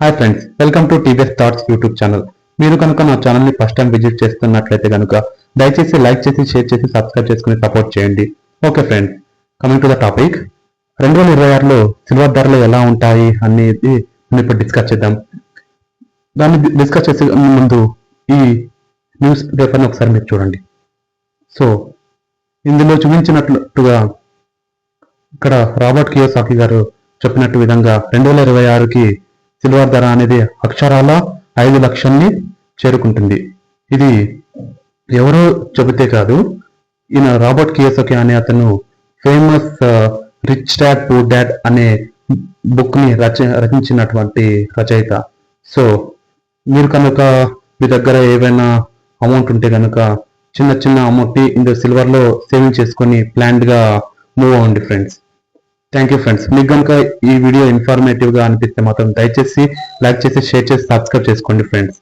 Hi friends welcome to TVS thoughts YouTube channel మీరు కనుక నా ఛానల్ని ఫస్ట్ టైం విజిట్ చేస్తున్నట్లయితే కనుక దయచేసి లైక్ చేసి షేర్ చేసి సబ్స్క్రైబ్ చేసుకుని సపోర్ట్ చేయండి. Okay friends coming to the topic రెండు వేల ఇరవై ఆరులో సిల్వర్ ధరలు ఎలా ఉంటాయి అనేది మనం ఇప్పుడు డిస్కస్ చేద్దాం. దాన్ని డిస్కస్ చేసే ముందు ఈ న్యూస్ పేపర్ని ఒకసారి మీరు చూడండి. సో ఇందులో చూపించినట్లుగా ఇక్కడ రాబర్ట్ కియోసాకి గారు చెప్పినట్టు విధంగా రెండు వేల ఇరవై ఆరుకి సిల్వర్ ధర అనేది అక్షరాల ఐదు లక్షల్ని చేరుకుంటుంది. ఇది ఎవరో చెబితే కాదు. ఈయన రాబర్ట్ కియోసకి అనే అతను famous rich dad poor dad అనే బుక్ని రచ రచించినటువంటి రచయిత. సో మీరు కనుక మీ దగ్గర ఏవైనా అమౌంట్ ఉంటే కనుక చిన్న చిన్న అమౌంట్ ఇందులో సిల్వర్లో సేవింగ్ చేసుకొని ప్లాన్డ్గా మూవ్ అవ్వండి ఫ్రెండ్స్. థ్యాంక్ యూ ఫ్రెండ్స్ మీకు కనుక ఈ వీడియో ఇన్ఫర్మేటివ్గా అనిపిస్తే మాత్రం దయచేసి లైక్ చేసి షేర్ చేసి సబ్స్క్రైబ్ చేసుకోండి ఫ్రెండ్స్